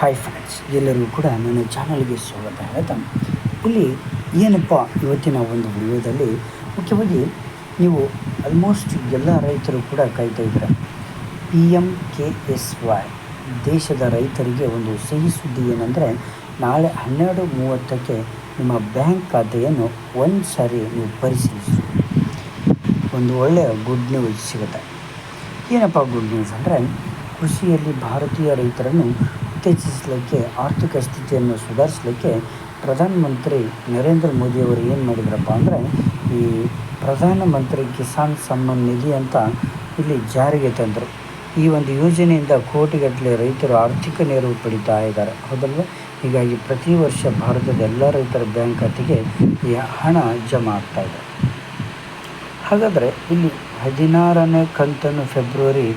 Hi friends ಎಲ್ಲರಿಗೂ ಕೂಡ ನನ್ನ ಚಾನಲ್ಗೆ ಸ್ವಾಗತ. ಹೇಳ್ತಾ ಇಲ್ಲಿ ಏನಪ್ಪ ಇವತ್ತಿನ ಒಂದು ವಿಡಿಯೋದಲ್ಲಿ, ಮುಖ್ಯವಾಗಿ ನೀವು ಆಲ್ಮೋಸ್ಟ್ ಎಲ್ಲ ರೈತರು ಕೂಡ ಕಾಯ್ತಾ ಇದ್ದಾರೆ? P M K S Y ದೇಶದ ರೈತರಿಗೆ ಒಂದು ಸಿಹಿ ಸುದ್ದಿ ಏನಂದರೆ, ನಾಳೆ ಹನ್ನೆರಡು ಮೂವತ್ತಕ್ಕೆ ನಿಮ್ಮ ಬ್ಯಾಂಕ್ ಖಾತೆಯನ್ನು ಒಂದು ಸಾರಿ ನೀವು ಪರಿಶೀಲಿಸಿ. ಒಂದು ಒಳ್ಳೆಯ ಗುಡ್ ನ್ಯೂಸ್ ಸಿಗುತ್ತೆ. ಏನಪ್ಪ ಗುಡ್ ನ್ಯೂಸ್ ಅಂದರೆ, ಕೃಷಿಯಲ್ಲಿ ಭಾರತೀಯ ರೈತರನ್ನು ಉತ್ತೇಜಿಸಲಿಕ್ಕೆ ಆರ್ಥಿಕ ಸ್ಥಿತಿಯನ್ನು ಸುಧಾರಿಸಲಿಕ್ಕೆ ಪ್ರಧಾನಮಂತ್ರಿ ನರೇಂದ್ರ ಮೋದಿಯವರು ಏನು ಮಾಡಿದ್ರಪ್ಪ ಅಂದರೆ, ಈ ಪ್ರಧಾನಮಂತ್ರಿ ಕಿಸಾನ್ ಸಮ್ಮಾನ್ ನಿಧಿ ಅಂತ ಇಲ್ಲಿ ಜಾರಿಗೆ ತಂದರು. ಈ ಒಂದು ಯೋಜನೆಯಿಂದ ಕೋಟಿಗಟ್ಟಲೆ ರೈತರು ಆರ್ಥಿಕ ನೆರವು ಪಡಿತಾ ಇದ್ದಾರೆ. ಹೌದಲ್ವ? ಹೀಗಾಗಿ ಪ್ರತಿ ವರ್ಷ ಭಾರತದ ಎಲ್ಲ ರೈತರ ಬ್ಯಾಂಕ್ ಖಾತೆಗೆ ಈ ಹಣ ಜಮಾ ಆಗ್ತಾ ಇದೆ. ಹಾಗಾದರೆ ಇಲ್ಲಿ ಹದಿನಾರನೇ ಕಂತನ್ನು ಫೆಬ್ರವರಿ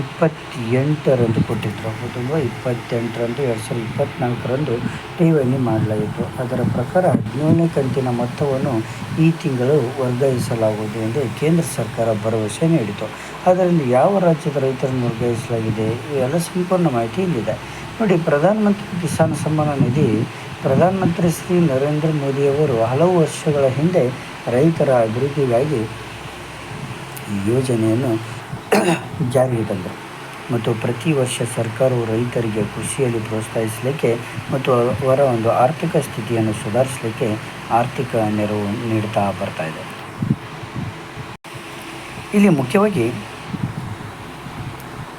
ಇಪ್ಪತ್ತೆಂಟರಂದು ಕೊಟ್ಟಿದ್ದರು ಹೌದಲ್ವ ಇಪ್ಪತ್ತೆಂಟರಂದು, ಎರಡು ಸಾವಿರದ ಇಪ್ಪತ್ತ್ನಾಲ್ಕರಂದು ಠೇವಣಿ ಮಾಡಲಾಯಿತು. ಅದರ ಪ್ರಕಾರ ಹದಿನೇಳನೇ ಕಂತಿನ ಮೊತ್ತವನ್ನು ಈ ತಿಂಗಳು ವರ್ಗಾಯಿಸಲಾಗುವುದು ಎಂದು ಕೇಂದ್ರ ಸರ್ಕಾರ ಭರವಸೆ ನೀಡಿತು. ಅದರಲ್ಲಿ ಯಾವ ರಾಜ್ಯದ ರೈತರನ್ನು ವರ್ಗಾಯಿಸಲಾಗಿದೆ ಇವೆಲ್ಲ ಸಂಪೂರ್ಣ ಮಾಹಿತಿ ಇಲ್ಲಿದೆ. ನೋಡಿ, ಪ್ರಧಾನಮಂತ್ರಿ ಕಿಸಾನ್ ಸಮ್ಮಾನ ನಿಧಿ, ಪ್ರಧಾನಮಂತ್ರಿ ಶ್ರೀ ನರೇಂದ್ರ ಮೋದಿಯವರು ಹಲವು ವರ್ಷಗಳ ಹಿಂದೆ ರೈತರ ಅಭಿವೃದ್ಧಿಗಾಗಿ ಯೋಜನೆಯನ್ನು ಜಾರಿಗೆ ತಂದರು ಮತ್ತು ಪ್ರತಿ ವರ್ಷ ಸರ್ಕಾರವು ರೈತರಿಗೆ ಕೃಷಿಯಲ್ಲಿ ಪ್ರೋತ್ಸಾಹಿಸಲಿಕ್ಕೆ ಮತ್ತು ಅವರ ಒಂದು ಆರ್ಥಿಕ ಸ್ಥಿತಿಯನ್ನು ಸುಧಾರಿಸಲಿಕ್ಕೆ ಆರ್ಥಿಕ ನೆರವು ನೀಡ್ತಾ ಬರ್ತಾ ಇದೆ. ಇಲ್ಲಿ ಮುಖ್ಯವಾಗಿ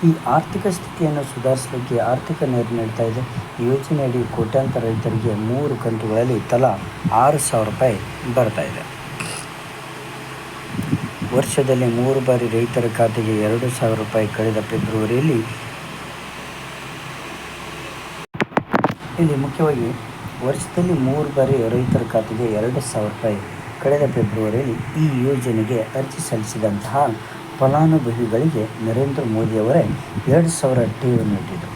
ಈ ಆರ್ಥಿಕ ಸ್ಥಿತಿಯನ್ನು ಸುಧಾರಿಸಲಿಕ್ಕೆ ಆರ್ಥಿಕ ನೆರವು ನೀಡ್ತಾ ಇದೆ. ಯೋಜನೆಯಡಿ ಕೋಟ್ಯಾಂತರ ರೈತರಿಗೆ ಮೂರು ಕಂತುಗಳಲ್ಲಿ ತಲಾ ಆರು ಸಾವಿರ ರೂಪಾಯಿ ಬರ್ತಾ ಇದೆ. ವರ್ಷದಲ್ಲಿ ಮೂರು ಬಾರಿ ರೈತರ ಖಾತೆಗೆ ಎರಡು ಸಾವಿರ ರೂಪಾಯಿ ಕಳೆದ ಫೆಬ್ರವರಿಯಲ್ಲಿ. ಇಲ್ಲಿ ಮುಖ್ಯವಾಗಿ ವರ್ಷದಲ್ಲಿ ಮೂರು ಬಾರಿ ರೈತರ ಖಾತೆಗೆ ಎರಡು ಸಾವಿರ ರೂಪಾಯಿ ಕಳೆದ ಫೆಬ್ರವರಿಯಲ್ಲಿ ಈ ಯೋಜನೆಗೆ ಅರ್ಜಿ ಸಲ್ಲಿಸಿದಂತಹ ಫಲಾನುಭವಿಗಳಿಗೆ ನರೇಂದ್ರ ಮೋದಿಯವರೇ ಎರಡು ಸಾವಿರ ಠೇವಣಿ ಇಟ್ಟಿದ್ದರು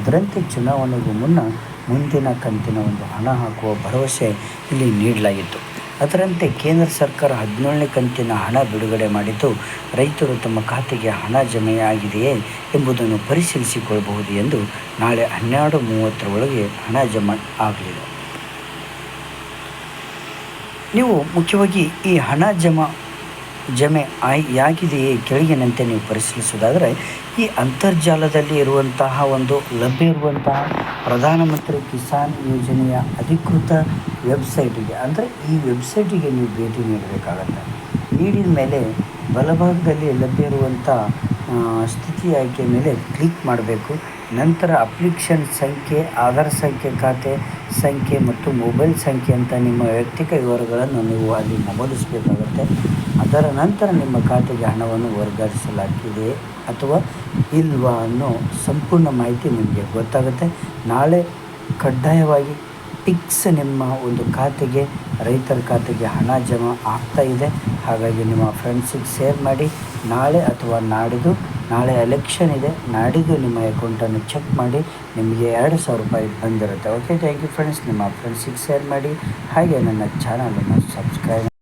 ಅದರಂತೆ ಚುನಾವಣೆಗೂ ಮುನ್ನ ಮುಂದಿನ ಕಂತಿನ ಒಂದು ಹಣ ಹಾಕುವ ಭರವಸೆ ಇಲ್ಲಿ ನೀಡಲಾಗಿತ್ತು. ಅದರಂತೆ ಕೇಂದ್ರ ಸರ್ಕಾರ ಹದಿನೇಳನೇ ಕಂತಿನ ಹಣ ಬಿಡುಗಡೆ ಮಾಡಿದ್ದು, ರೈತರು ತಮ್ಮ ಖಾತೆಗೆ ಹಣ ಜಮೆಯಾಗಿದೆಯೇ ಎಂಬುದನ್ನು ಪರಿಶೀಲಿಸಿಕೊಳ್ಳಬಹುದು ಎಂದು ನಾಳೆ ಹನ್ನೆರಡು ಮೂವತ್ತರ ಒಳಗೆ ಹಣ ಜಮಾ ಆಗಲಿದೆ. ನೀವು ಮುಖ್ಯವಾಗಿ ಈ ಹಣ ಜಮಾ ಜಮೆ ಆಯ್ ಆಗಿದೆಯೇ ಕೆಳಗಿನಂತೆ ನೀವು ಪರಿಶೀಲಿಸುವುದಾದರೆ, ಈ ಅಂತರ್ಜಾಲದಲ್ಲಿ ಇರುವಂತಹ ಒಂದು, ಲಭ್ಯ ಇರುವಂತಹ ಪ್ರಧಾನಮಂತ್ರಿ ಕಿಸಾನ್ ಯೋಜನೆಯ ಅಧಿಕೃತ ವೆಬ್ಸೈಟಿಗೆ, ಅಂದರೆ ಈ ವೆಬ್ಸೈಟಿಗೆ ನೀವು ಭೇಟಿ ನೀಡಬೇಕಾಗತ್ತೆ. ನೀಡಿದ ಮೇಲೆ ಬಲಭಾಗದಲ್ಲಿ ಲಭ್ಯ ಇರುವಂಥ ಸ್ಥಿತಿ ಆಯ್ಕೆ ಮೇಲೆ ಕ್ಲಿಕ್ ಮಾಡಬೇಕು. ನಂತರ ಅಪ್ಲಿಕೇಶನ್ ಸಂಖ್ಯೆ, ಆಧಾರ್ ಸಂಖ್ಯೆ, ಖಾತೆ ಸಂಖ್ಯೆ ಮತ್ತು ಮೊಬೈಲ್ ಸಂಖ್ಯೆ ಅಂತ ನಿಮ್ಮ ವೈಯಕ್ತಿಕ ವಿವರಗಳನ್ನು ನೀವು ಅಲ್ಲಿ ನಮೂದಿಸಬೇಕಾಗುತ್ತೆ. ಅದರ ನಂತರ ನಿಮ್ಮ ಖಾತೆಗೆ ಹಣವನ್ನು ವರ್ಗಾಯಿಸಲಾಗಿದೆ ಅಥವಾ ಇಲ್ವಾ ಅನ್ನೋ ಸಂಪೂರ್ಣ ಮಾಹಿತಿ ನಿಮಗೆ ಗೊತ್ತಾಗುತ್ತೆ. ನಾಳೆ ಕಡ್ಡಾಯವಾಗಿ ಪಿಕ್ಸ್ ನಿಮ್ಮ ಒಂದು ಖಾತೆಗೆ, ರೈತರ ಖಾತೆಗೆ ಹಣ ಜಮಾ ಆಗ್ತಾ ಇದೆ. ಹಾಗಾಗಿ ನಿಮ್ಮ ಫ್ರೆಂಡ್ಸಿಗೆ ಶೇರ್ ಮಾಡಿ, ನಾಳೆ ಅಥವಾ ನಾಡಿದ್ದು, ನಾಳೆ ಎಲೆಕ್ಷನ್ ಇದೆ, ನಾಡಿದ್ದು ನಿಮ್ಮ ಅಕೌಂಟನ್ನು ಚೆಕ್ ಮಾಡಿ, ನಿಮಗೆ ಎರಡು ಸಾವಿರ ರೂಪಾಯಿ ಬಂದಿರುತ್ತೆ. ಓಕೆ ಥ್ಯಾಂಕ್ ಯು ಫ್ರೆಂಡ್ಸ್ ನಿಮ್ಮ ಫ್ರೆಂಡ್ಸಿಗೆ ಶೇರ್ ಮಾಡಿ, ಹಾಗೆ ನನ್ನ ಚಾನಲನ್ನು ಸಬ್ಸ್ಕ್ರೈಬ್